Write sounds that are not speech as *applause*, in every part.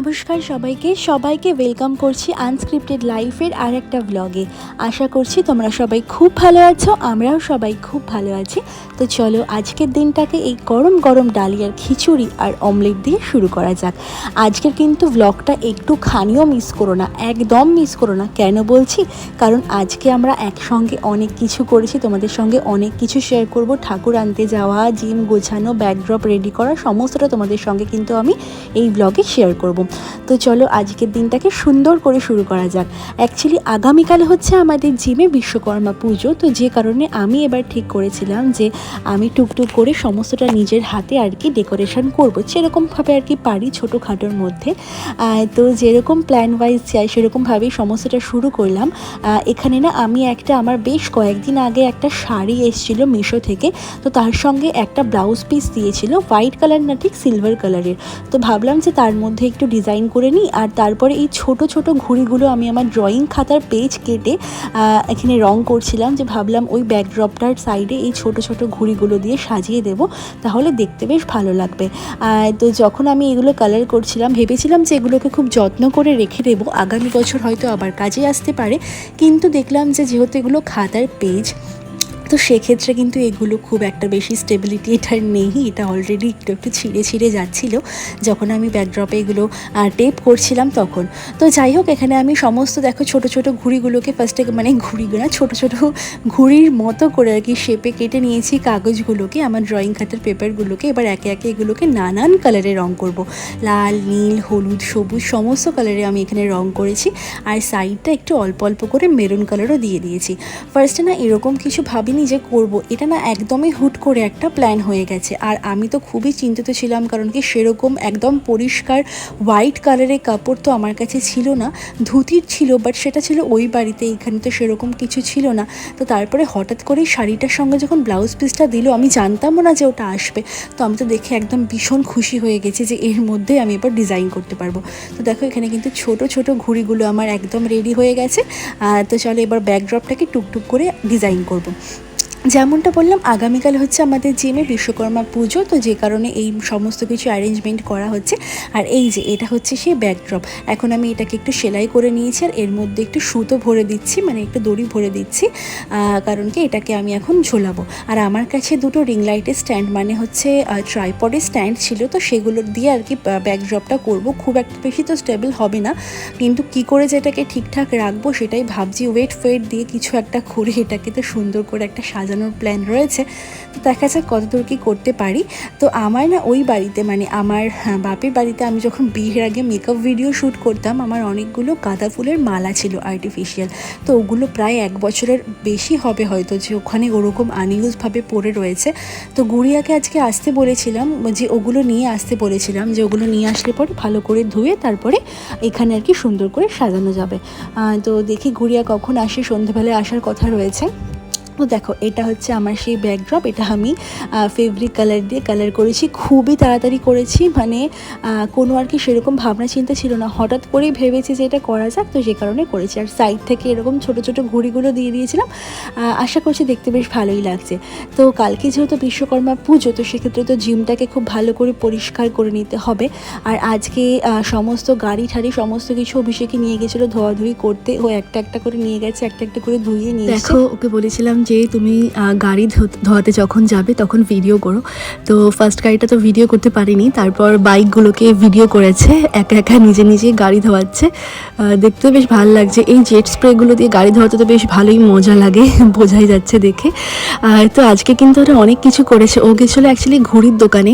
নমস্কার সবাইকে। সবাইকে ওয়েলকাম করছি আনস্ক্রিপ্টেড লাইফের আর একটা ব্লগে আশা করছি তোমরা সবাই খুব ভালো আছো, আমরাও সবাই খুব ভালো আছি। তো চলো আজকের দিনটাকে এই গরম গরম ডালিয়ার খিচুড়ি আর অমলেট দিয়ে শুরু করা যাক। আজকের কিন্তু ব্লগটা একটু খানিও মিস করো না, একদম মিস করো না। কেন বলছি? কারণ আজকে আমরা একসঙ্গে অনেক কিছু করেছি, তোমাদের সঙ্গে অনেক কিছু শেয়ার করব। ঠাকুর আনতে যাওয়া জিম গোছানো ব্যাকড্রপ রেডি করা, সমস্তটা তোমাদের সঙ্গে কিন্তু আমি এই ব্লগে শেয়ার করব। তো চলো আজকের দিনটাকে সুন্দর করে শুরু করা যাক। অ্যাকচুয়ালি আগামীকালে হচ্ছে আমাদের জিমে বিশ্বকর্মা পুজো। তো যে কারণে আমি এবার ঠিক করেছিলাম যে আমি টুকটুক করে সমস্তটা নিজের হাতে আর কি ডেকোরেশন করব। সেরকমভাবে আর কি পারি ছোটোখাটোর মধ্যে। তো যেরকম প্ল্যান ওয়াইজ চাই, সেরকমভাবেই সমস্তটা শুরু করলাম। এখানে না আমি একটা আমার বেশ কয়েকদিন আগে একটা শাড়ি এসেছিল মিশো থেকে। তো তার সঙ্গে একটা ব্লাউজ পিস দিয়েছিল হোয়াইট কালার না ঠিক সিলভার কালারের তো ভাবলাম যে তার মধ্যে একটু ডিজাইন করে নিই আর তারপরে এই ছোট ছোট ঘুড়িগুলো আমি আমার ড্রয়িং খাতার পেজ কেটে এখানে রং করছিলাম যে ভাবলাম ওই ব্যাকড্রপটার সাইডে এই ছোট ছোট ঘুড়িগুলো দিয়ে সাজিয়ে দেব, তাহলে দেখতে বেশ ভালো লাগবে। তো যখন আমি এগুলো কালার করছিলাম, ভেবেছিলাম যে এগুলোকে খুব যত্ন করে রেখে দেবো, আগামী বছর হয়তো আবার কাজে আসতে পারে, কিন্তু দেখলাম যে যেহেতু এগুলো খাতার পেজ তো সেক্ষেত্রে কিন্তু এগুলো খুব একটা বেশি স্টেবিলিটি এটার নেই। এটা অলরেডি একটু একটু ছিঁড়ে ছিঁড়ে যাচ্ছিল। যখন আমি ব্যাকড্রপে এগুলো টেপ করছিলাম তখন। তো যাই হোক, এখানে আমি সমস্ত দেখো ছোট ছোট ঘুড়িগুলোকে ফার্স্টে মানে ঘুড়িগুলো ছোট ছোট ঘুড়ির মতো করে আর কি শেপে কেটে নিয়েছি কাগজগুলোকে, আমার ড্রয়িং খাতার পেপারগুলোকে এবার একে একে এগুলোকে নানান কালারে রং করব। লাল, নীল, হলুদ, সবুজ সমস্ত কালারে আমি এখানে রং করেছি। আর সাইডটা একটু অল্প অল্প করে মেরুন কালারও দিয়ে দিয়েছি। ফার্স্টে না এরকম কিছু ভাবিনি যে করব, এটা না একদমই হুট করে একটা প্ল্যান হয়ে গেছে। আর আমি তো খুবই চিন্তিত ছিলাম, কারণ কি সেরকম একদম পরিষ্কার হোয়াইট কালারের কাপড় তো আমার কাছে ছিল না। ধুতির ছিল বাট সেটা ছিল ওই বাড়িতে, এখানে তো সেরকম কিছু ছিল না। তো তারপরে হঠাৎ করেই শাড়িটার সঙ্গে যখন ব্লাউজ পিসটা দিল, আমি জানতামও না যে ওটা আসবে। তো আমি তো দেখে একদম ভীষণ খুশি হয়ে গেছি যে এর মধ্যে আমি এবার ডিজাইন করতে পারব। তো দেখো, এখানে কিন্তু ছোট ছোট ঘুড়িগুলো আমার একদম রেডি হয়ে গেছে। তো চলো এবার ব্যাকড্রপটাকে টুকটুক করে ডিজাইন করব। যেমনটা বললাম, আগামীকাল হচ্ছে আমাদের জিমে বিশ্বকর্মা পুজো, তো যে কারণে এই সমস্ত কিছু অ্যারেঞ্জমেন্ট করা হচ্ছে। আর এই যে, এটা হচ্ছে সেই ব্যাকড্রপ এখন আমি এটাকে একটু সেলাই করে নিয়েছি আর এর মধ্যে একটু সুতো ভরে দিচ্ছি মানে একটু দড়ি ভরে দিচ্ছি কারণ কি এটাকে আমি এখন ঝোলাবো। আর আমার কাছে দুটো রিং লাইটের স্ট্যান্ড মানে হচ্ছে ট্রাইপডের স্ট্যান্ড ছিল, তো সেগুলো দিয়ে আর কি ব্যাকড্রপটা করব। খুব একটা বেশি তো স্টেবল হবে না, কিন্তু কি করে যে এটাকে ঠিকঠাক রাখব সেটাই ভাবছি। ওয়েট ফোয়েট দিয়ে কিছু একটা করে এটাকে তো সুন্দর করে একটা সাজানোর প্ল্যান রয়েছে। তো দেখা যাক কতদূর কি করতে পারি। তো আমার না ওই বাড়িতে মানে আমার হ্যাঁ, বাপের বাড়িতে আমি যখন বিয়ের আগে মেকআপ ভিডিও শ্যুট করতাম আমার অনেকগুলো গাঁদা ফুলের মালা ছিল আর্টিফিশিয়াল তো ওগুলো প্রায় এক বছরের বেশি হবে হয়তো যে ওখানে ওরকম আনইউজভাবে পড়ে রয়েছে। তো গুড়িয়াকে আজকে আসতে বলেছিলাম যে ওগুলো নিয়ে আসতে বলেছিলাম যে ওগুলো নিয়ে আসলে পরে ভালো করে ধুয়ে তারপরে এখানে আর কি সুন্দর করে সাজানো যাবে। তো দেখি গুড়িয়া কখন আসে সন্ধেবেলায় আসার কথা রয়েছে। তো দেখো, এটা হচ্ছে আমার সেই ব্যাকড্রপ এটা আমি ফেব্রিক কালার দিয়ে কালার করেছি, খুবই তাড়াতাড়ি করেছি মানে কোনো আর কি সেরকম ভাবনা চিন্তা ছিল না। হঠাৎ করেই ভেবেছি যে এটা করা যাক, তো সে কারণে করেছি। আর সাইড থেকে এরকম ছোট ছোট ঘুড়িগুলো দিয়ে দিয়েছিলাম আশা করছি দেখতে বেশ ভালোই লাগছে। তো কালকে যেহেতু বিশ্বকর্মা পুজো, তো সেক্ষেত্রে তো জিমটাকে খুব ভালো করে পরিষ্কার করে নিতে হবে। আর আজকে সমস্ত গাড়ি ঠাড়ি, সমস্ত কিছু অভিষেকে নিয়ে গেছিল, ধোয়াধুয়ি করতে। ও একটা একটা করে নিয়ে গেছে, একটা একটা করে ধুয়ে নিয়ে দেখো, ওকে বলেছিলাম যে তুমি গাড়ি ধোয়াতে যখন যাবে তখন ভিডিও করো। তো ফার্স্ট গাড়িটা তো ভিডিও করতে পারিনি তারপর বাইকগুলোকে ভিডিও করেছে একা একা নিজে নিজে গাড়ি ধোয়াচ্ছে। আহ, দেখতে বেশ ভালো লাগছে। এই জেট স্প্রেগুলো দিয়ে গাড়ি ধোয়াতে তো বেশ ভালোই মজা লাগে *laughs* বোঝাই যাচ্ছে দেখে। তো আজকে কিন্তু ওরা অনেক কিছু করেছে। ও গেছিল অ্যাকচুয়ালি ঘড়ির দোকানে।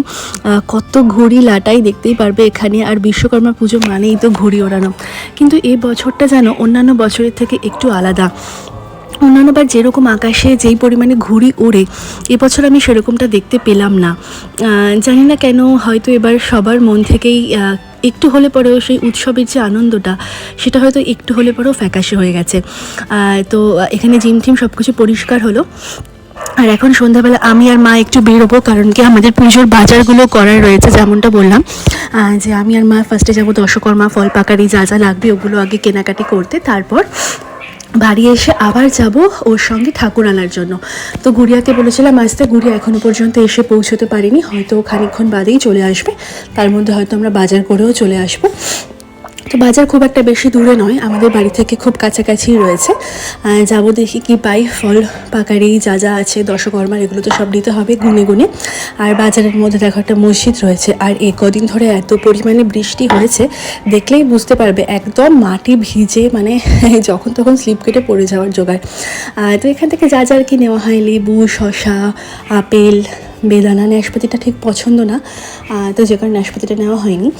কত ঘড়ি লাটাই দেখতেই পারবে এখানে আর বিশ্বকর্মা পুজো মানেই তো ঘড়ি ওড়ানো। কিন্তু এই বছরটা যেন অন্যান্য বছরের থেকে একটু আলাদা। অন্যান্যবার যেরকম আকাশে যেই পরিমাণে ঘুড়ি ওড়ে, এবছর আমি সেরকমটা দেখতে পেলাম না। জানি না কেন হয়তো এবার সবার মন থেকেই একটু হলে পরেও সেই উৎসবের যে আনন্দটা, সেটা হয়তো একটু হলে পরেও ফ্যাকাশে হয়ে গেছে। তো এখানে জিম টিম সব কিছু পরিষ্কার হলো। আর এখন সন্ধ্যাবেলা আমি আর মা একটু বেরোবো, কারণ কি আমাদের পুজোর বাজারগুলো করার রয়েছে, যেমনটা বললাম। যে আমি আর মা ফার্স্টে যাব দশকর্মা, ফল পাকারি যা যা লাগবে ওগুলো আগে কেনাকাটি করতে, তারপর বাড়ি এসে আবার যাব ওর সঙ্গে ঠাকুর আনার জন্য। তো গুড়িয়াকে বলেছিলাম আসতে গুড়িয়া এখনও পর্যন্ত এসে পৌঁছতে পারিনি। হয়তো খানিক্ষণ বাদেই চলে আসবে। তার মধ্যে হয়তো আমরা বাজার করেও চলে আসব। তো বাজার খুব একটা বেশি দূরে নয়, আমাদের বাড়ি থেকে খুব কাছাকাছি রয়েছে। যাব দেখি কি পাই, ফল পাকারি যা যা আছে, দশকর্মার এগুলো তো সব নিতে হবে গুনে গুনে। আর বাজারের মধ্যে দেখো একটা মসজিদ রয়েছে, আর এই কদিন ধরে এত পরিমাণে বৃষ্টি হয়েছে, দেখলেই বুঝতে পারবে একদম মাটি ভিজে মানে *laughs* যখন তখন স্লিপ কেটে পড়ে যাওয়ার জোগাড়। তো এখান থেকে যা যা আর কি নেওয়া হয়, লেবু শশা আপেল, বেদানা, নাশপাতিটা ঠিক পছন্দ না। তো যে কারণে নাশপাতিটা নেওয়া হয়নি।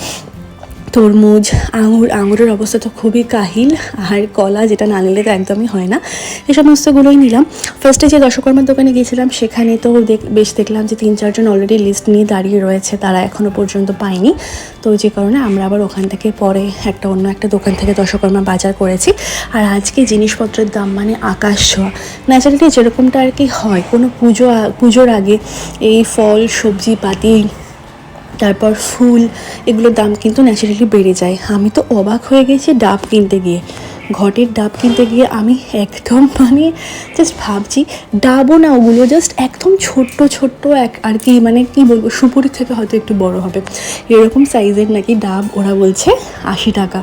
তরমুজ, আঙুর, আঙুরের অবস্থা তো খুবই কাহিল, আর কলা যেটা না নিলে তো একদমই হয় না। এই সমস্তগুলোই নিলাম। ফার্স্টে যে দশকর্মার দোকানে গিয়েছিলাম, সেখানে তো দেখ- বেশ দেখলাম যে তিন, চারজন অলরেডি লিস্ট নিয়ে দাঁড়িয়ে রয়েছে, তারা এখনও পর্যন্ত পায়নি। তো যে কারণে আমরা আবার ওখান থেকে পরে একটা অন্য একটা দোকান থেকে দশকর্মা বাজার করেছি। আর আজকে জিনিসপত্রের দাম মানে আকাশ ছোঁয়া। ন্যাচারালি যেরকমটা আর কি হয়, কোনো পুজো, পুজোর আগে এই ফল, সবজি, পাতি তারপর ফুল, এগুলোর দাম কিন্তু ন্যাচারালি বেড়ে যায়। আমি তো অবাক হয়ে গেছি ডাব কিনতে গিয়ে। ঘটের ডাব কিনতে গিয়ে আমি একদম মানে জাস্ট ভাবছি, ডাবও না ওগুলো জাস্ট একদম ছোট্ট ছোট্ট এক আর কি মানে কি বলব, সুপুরি থেকে হয়তো একটু বড় হবে। এরকম সাইজের নাকি ডাব ওরা বলছে আশি টাকা।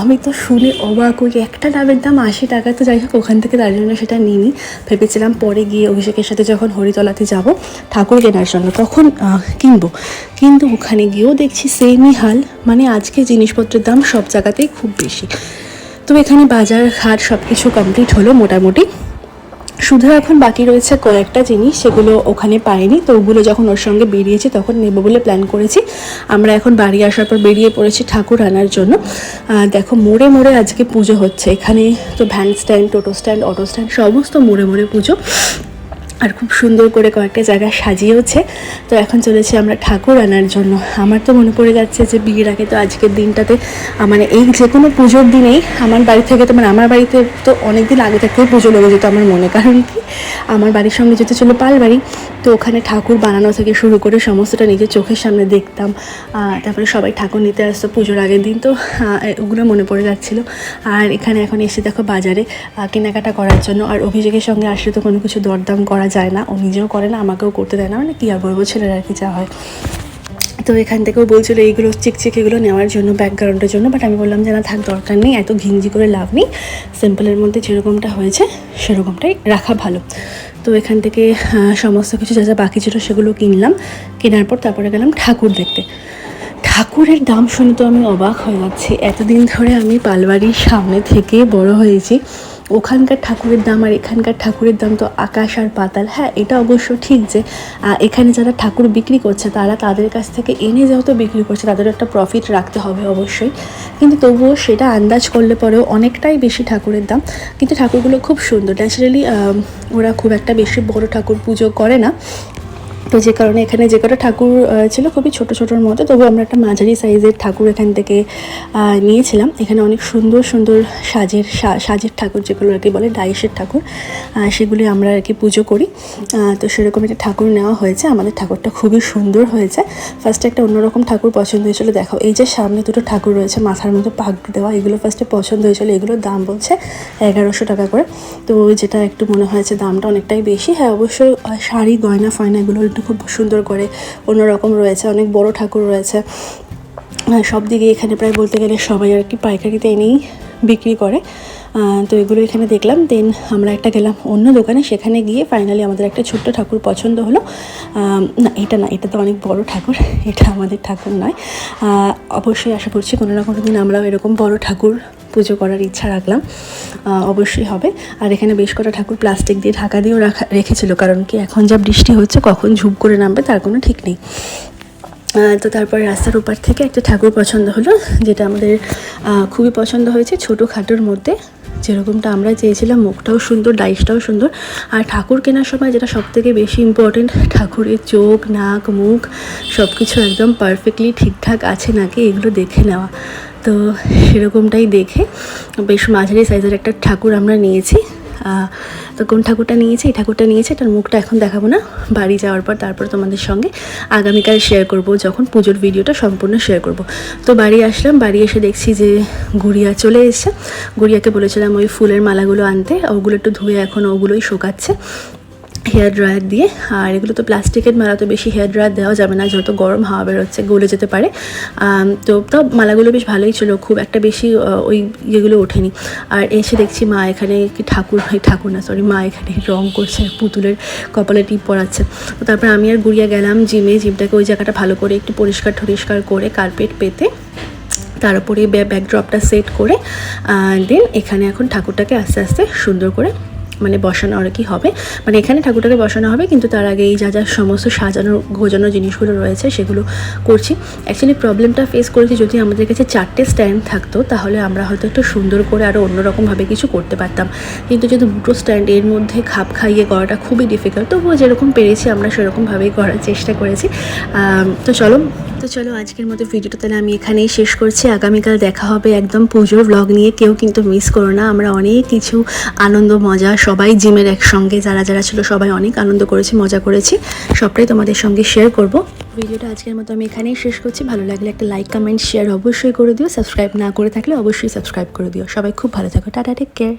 আমি তো শুনে অবাক করি একটা ডাবের দাম আশি টাকা, তো যাই হোক, ওখান থেকে তার জন্য সেটা নিইনি। ভেবেছিলাম পরে গিয়ে অভিষেকের সাথে যখন হরিতলাতে যাব, ঠাকুর কেনার জন্য, তখন কিনবো। কিন্তু ওখানে গিয়েও দেখছি সেমই হাল মানে আজকে জিনিসপত্রের দাম সব জায়গাতেই খুব বেশি। তো এখানে বাজার, হাট সব কিছু কমপ্লিট হলো মোটামুটি। শুধু এখন বাকি রয়েছে কয়েকটা জিনিস, সেগুলো ওখানে পাইনি তো ওগুলো যখন ওর সঙ্গে বেরিয়েছি তখন নেব বলে প্ল্যান করেছি। আমরা এখন বাড়ি আসার পর বেরিয়ে পড়েছি ঠাকুর আনার জন্য। দেখো মোড়ে মোড়ে আজকে পুজো হচ্ছে। এখানে তো ভ্যান স্ট্যান্ড টোটো স্ট্যান্ড অটো স্ট্যান্ড সমস্ত মোড়ে মোড়ে পুজো। আর খুব সুন্দর করে কয়েকটা জায়গা সাজিয়েওছে। তো এখন চলেছি আমরা ঠাকুর আনার জন্য। আমার তো মনে পড়ে যাচ্ছে যে বিয়ের আগে তো আজকের দিনটাতে মানে এই যে কোনো পুজোর দিনেই আমার বাড়ি থেকে তো মানে আমার বাড়িতে তো অনেক দিন আগে থেকেই পুজো লেগে যেত আমার মনে। কারণ কি? আমার বাড়ির সঙ্গে যেতে ছিল পাল বাড়ি তো ওখানে ঠাকুর বানানো থেকে শুরু করে সমস্তটা নিজের চোখের সামনে দেখতাম। তারপরে সবাই ঠাকুর নিতে আসতো পুজোর আগের দিন, তো ওগুলো মনে পড়ে যাচ্ছিল। আর এখানে এখন এসে দেখো বাজারে কেনাকাটা করার জন্য। আর অভিযোগের সঙ্গে আসলে তো কোনো কিছু দরদাম করা যায় না, ও নিজেও করে না, আমাকেও করতে দেয় না মানে কী আর বলব ছেলেরা আর কি যা হয়। তো এখান থেকেও বলছিল এইগুলো চিকচিক এগুলো নেওয়ার জন্য ব্যাকগ্রাউন্ডের জন্য বাট আমি বললাম যে না, থাক, দরকার নেই, এত ঘিঞ্জি করে লাভ নেই। সিম্পলের মধ্যে যেরকমটা হয়েছে, সেরকমটাই রাখা ভালো। তো এখান থেকে সমস্ত কিছু যা যা বাকি ছিল সেগুলো কিনলাম। কেনার পর তারপরে গেলাম ঠাকুর দেখতে। ঠাকুরের দাম শুনে তো আমি অবাক হয়ে যাচ্ছি। এতদিন ধরে আমি পালবাড়ির সামনে থেকে বড় হয়েছি। ওখানকার ঠাকুরের দাম আর এখানকার ঠাকুরের দাম তো আকাশ আর পাতাল। হ্যাঁ এটা অবশ্য ঠিক যে এখানে যারা ঠাকুর বিক্রি করছে, তারা তাদের কাছ থেকে এনে যেহেতু বিক্রি করছে তাদের একটা প্রফিট রাখতে হবে অবশ্যই। কিন্তু তবুও সেটা আন্দাজ করলে পরেও অনেকটাই বেশি ঠাকুরের দাম। কিন্তু ঠাকুরগুলো খুব সুন্দর। ন্যাচারালি ওরা খুব একটা বেশি বড় ঠাকুর পুজো করে না। তো যে কারণে এখানে যে কটা ঠাকুর ছিল খুবই ছোট ছোটোর মতো তবু আমরা একটা মাঝারি সাইজের ঠাকুর এখান থেকে নিয়েছিলাম। এখানে অনেক সুন্দর সুন্দর সাজের সাজের ঠাকুর যেগুলো আর কি বলে, ডাইসের ঠাকুর সেগুলি আমরা আর কি পুজো করি। তো সেরকম একটা ঠাকুর নেওয়া হয়েছে। আমাদের ঠাকুরটা খুবই সুন্দর হয়েছে। ফার্স্টে একটা অন্যরকম ঠাকুর পছন্দ হয়েছিল দেখো এই যে সামনে দুটো ঠাকুর রয়েছে, মাথার মধ্যে পাগড়ি দেওয়া, এগুলো ফার্স্টে পছন্দ হয়েছিল। এগুলোর দাম বলছে এগারোশো টাকা করে। তো যেটা একটু মনে হয়েছে দামটা অনেকটাই বেশি। হ্যাঁ অবশ্য শাড়ি, গয়না, ফয়না এগুলো একটু খুব সুন্দর করে অন্যরকম রয়েছে, অনেক বড় ঠাকুর রয়েছে। সব দিকে এখানে প্রায় বলতে গেলে সবাই আর কি পাইকারিতে এনেই বিক্রি করে। তো এগুলো এখানে দেখলাম দেন আমরা একটা গেলাম অন্য দোকানে, সেখানে গিয়ে ফাইনালি আমাদের একটা ছোট্ট ঠাকুর পছন্দ হলো। না, এটা না, এটা তো অনেক বড় ঠাকুর, এটা আমাদের ঠাকুর নয়। অবশ্যই আশা করছি কোনো না কোনো দিন আমরাও এরকম বড় ঠাকুর পুজো করার ইচ্ছা রাখলাম অবশ্যই হবে। আর এখানে বেশ কটা ঠাকুর প্লাস্টিক দিয়ে ঢাকা দিয়েও রাখা, রেখেছিল, কারণ কি এখন যা বৃষ্টি হচ্ছে, কখন ঝুপ করে নামবে তার কোনো ঠিক নেই। তো তারপর রাস্তার ওপার থেকে একটা ঠাকুর পছন্দ হলো, যেটা আমাদের খুবই পছন্দ হয়েছে ছোটো খাটোর মধ্যে। যেরকমটা আমরা চেয়েছিলাম, মুখটাও সুন্দর ডাইসটাও সুন্দর। আর ঠাকুর কেনার সময় যেটা সব থেকে বেশি ইম্পর্টেন্ট ঠাকুরের চোখ, নাক, মুখ সব কিছু একদম পারফেক্টলি ঠিকঠাক আছে নাকি, এগুলো দেখে নেওয়া। তো সেরকমটাই দেখে, বেশ মাঝারি সাইজের একটা ঠাকুর আমরা নিয়েছি। তো কোন ঠাকুরটা নিয়েছে? এই ঠাকুরটা নিয়েছে তার মুখটা এখন দেখাবো না। বাড়ি যাওয়ার পর তারপর তোমাদের সঙ্গে আগামীকাল শেয়ার করব, যখন পুজোর ভিডিওটা সম্পূর্ণ শেয়ার করব। তো বাড়ি আসলাম, বাড়ি এসে দেখছি যে গুড়িয়া চলে এসেছে। গুড়িয়াকে বলেছিলাম ওই ফুলের মালাগুলো আনতে, ওগুলো একটু ধুয়ে এখন ওগুলোই শোকাচ্ছে। হেয়ার ড্রায়ার দিয়ে। আর এগুলো তো প্লাস্টিকের মালা, তো বেশি হেয়ার ড্রায়ার দেওয়া যাবে না, যত গরম হাওয়া বেরোচ্ছে, গলে যেতে পারে। তো তাও মালাগুলো বেশ ভালোই ছিল, খুব একটা বেশি ওই ইয়েগুলো ওঠেনি। আর এসে দেখছি মা এখানে কি ঠাকুর ঠাকুর না সরি মা এখানে রং করছে, পুতুলের কপালে টিপ পরাচ্ছে। তো তারপর আমি আর গুড়িয়া গেলাম জিমে, জিমটাকে ওই জায়গাটা ভালো করে একটু পরিষ্কার টরিষ্কার করে কার্পেট পেতে। তার উপরে ব্যাকড্রপটা সেট করে দেন এখানে এখন ঠাকুরটাকে আস্তে আস্তে সুন্দর করে মানে বসানো আর কি হবে। মানে এখানে ঠাকুরটাকে বসানো হবে, কিন্তু তার আগে এই যা যা সমস্ত সাজানো গোজানো জিনিসগুলো রয়েছে সেগুলো করছি। অ্যাকচুয়ালি প্রবলেমটা ফেস করেছি যদি আমাদের কাছে চারটে স্ট্যান্ড থাকতো, তাহলে আমরা হয়তো একটু সুন্দর করে আরও অন্যরকমভাবে কিছু করতে পারতাম। কিন্তু যেহেতু দুটো স্ট্যান্ড এর মধ্যে খাপ খাইয়ে করাটা খুবই ডিফিকাল্ট তবুও যেরকম পেরেছি আমরা সেরকমভাবেই করার চেষ্টা করেছি। তো চলো তো চলো আজকের মতো ভিডিওটা তাহলে আমি এখানেই শেষ করছি। আগামীকাল দেখা হবে একদম পুজোর ব্লগ নিয়ে। কেউ কিন্তু মিস করো না। আমরা অনেক কিছু আনন্দ, মজা সবাই জিমের একসঙ্গে যারা যারা ছিল সবাই অনেক আনন্দ করেছি, মজা করেছি। সবটাই তোমাদের সঙ্গে শেয়ার করব। ভিডিওটা আজকের মতো আমি এখানেই শেষ করছি। ভালো লাগলে একটা লাইক কমেন্ট শেয়ার অবশ্যই করে দিও। সাবস্ক্রাইব না করে থাকলে অবশ্যই সাবস্ক্রাইব করে দিও। সবাই খুব ভালো থাকো। Tata take care